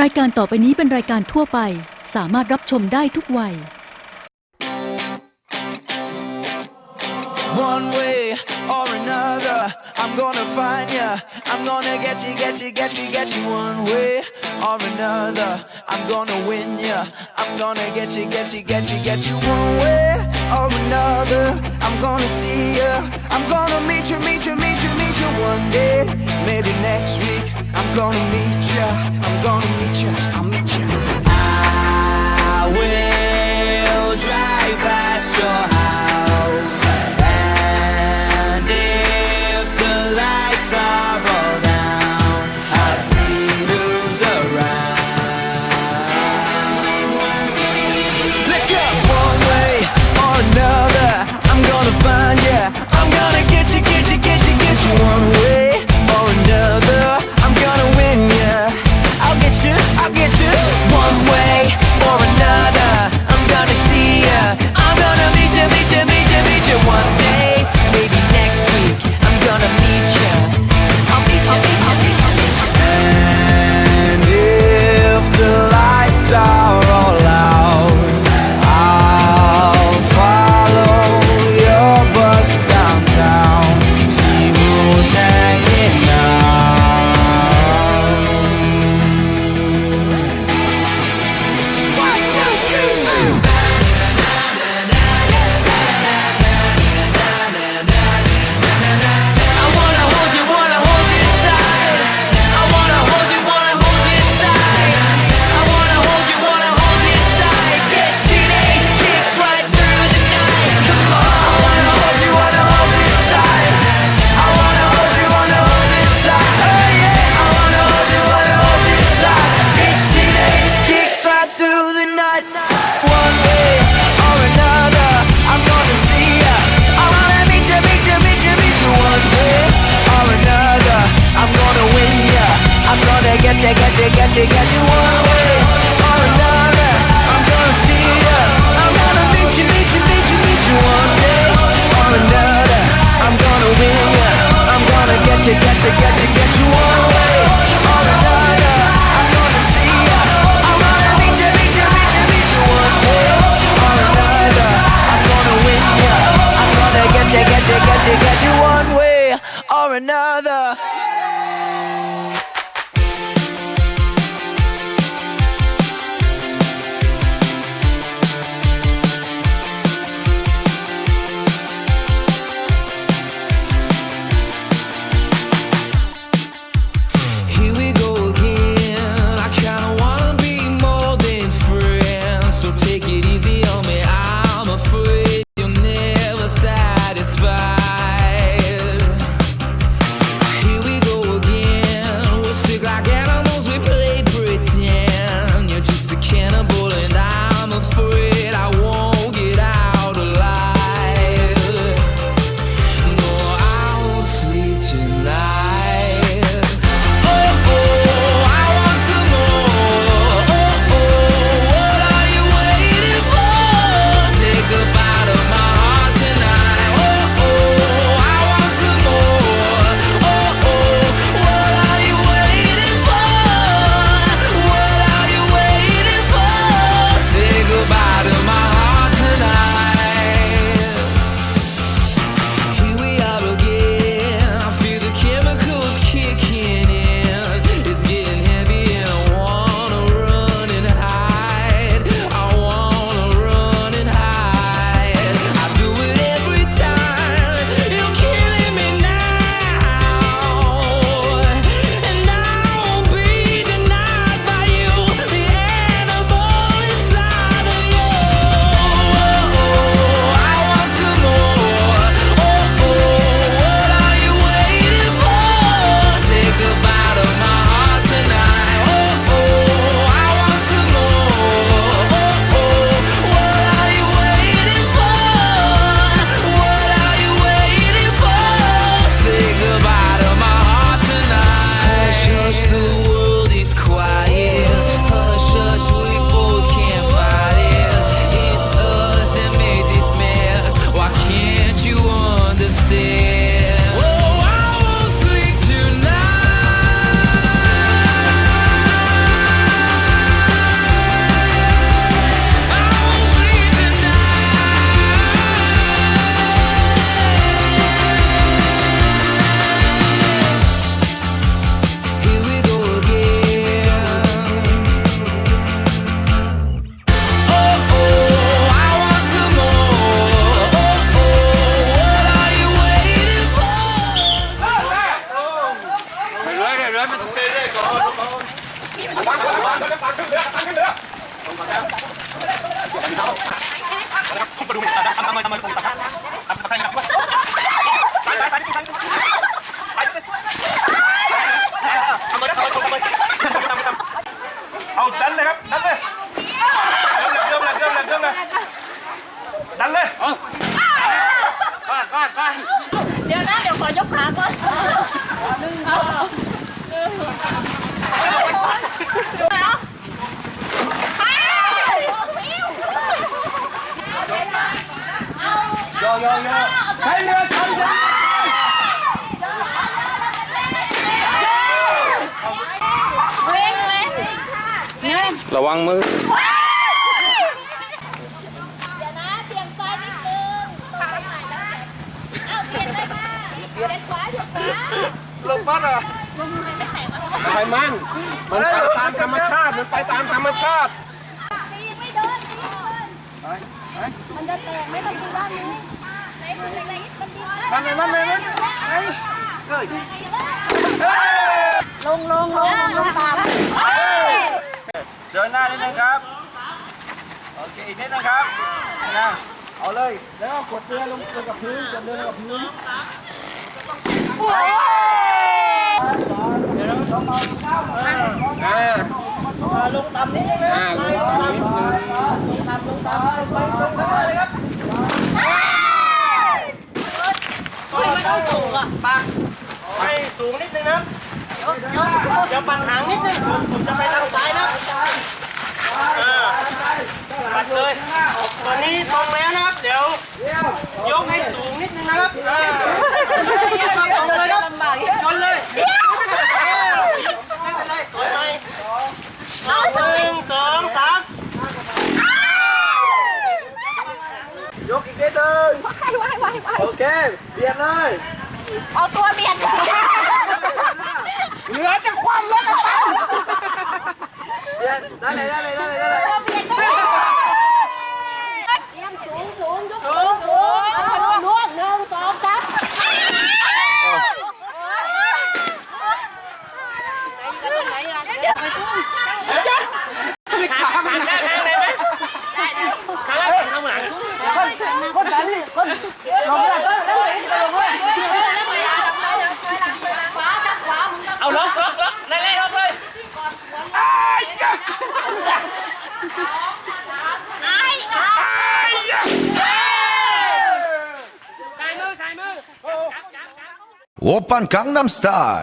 รายการต่อไปนี้เป็นรายการทั่วไป สามารถรับชมได้ทุกวัย One way or another, I'm gonna find ya. I'm gonna get you, get you, get you, get you. One way or another, I'm gonna win ya. I'm gonna get you, get you, get you, get you. One way or another, I'm gonna see ya. I'm gonna meet you, meet you, meet you, meet you one day. Maybe next week, I'm gonna meet ya. I'm gonna meet ya. I'll gonna you, get you, get you, get you one way or another. I'm gonna see ya. I'm gonna meet you, meet you, meet you, meet you one day or another. I'm gonna win ya. I'm gonna get you, get you, get you, get you one way เอาดันเลยครับดันเลยเริ่มเลยเริ่มเลยเริ่มเลยดันเลยก้อนก้อนก้อนเดี๋ยวนะเดี๋ยวขอยกขาก่อน ระวังมือ เดี๋ยวนะเบี่ยงซ้ายนิดนึงต่อไปใหม่แล้วเอาเบี่ยงเลยค่ะเบี่ยงขวาเบี่ยงขวาลงมัดอะไปมันมันไปตามธรรมชาติ มันไปตามธรรมชาติตีไม่โดนตีไม่โดนมันจะแตกไหมต้องดูด้านนี้ ไหนดูไหนมันดีนั่นเลยนั่นเลยเฮ้ยลงลงลงลงตามเดินหน้านิดนึงครับ โอเคอีกนิดนึงครับนะเอาเลย แล้วกดเรือลงกับพื้นกดเรือกับพื้นโอ่าลงต่ำนิดนึงอ่าลงต่ำนิดนึง ให้สูงนิดนึงนะ เดี๋ยวปั่นหางนิดนึงผมจะไปทางซ้ายนะเออปัดเลยตอนนี้ตรงแล้วนะครับ เดี๋ยวยกให้สูงนิดนึงนะครับเออตรงเลยครับชนเลยเออไม่เป็นไรถอยไปหนึ่งสองสามยกอีกนิดนึงโอเคเปลี่ยนเลย เอาตัวเบียด เหลือจะความรถกระเป๋าเปลี่ยนได้เลยได้เลยได้เลยได้เลยเบียดได้ 오빤 강남스타일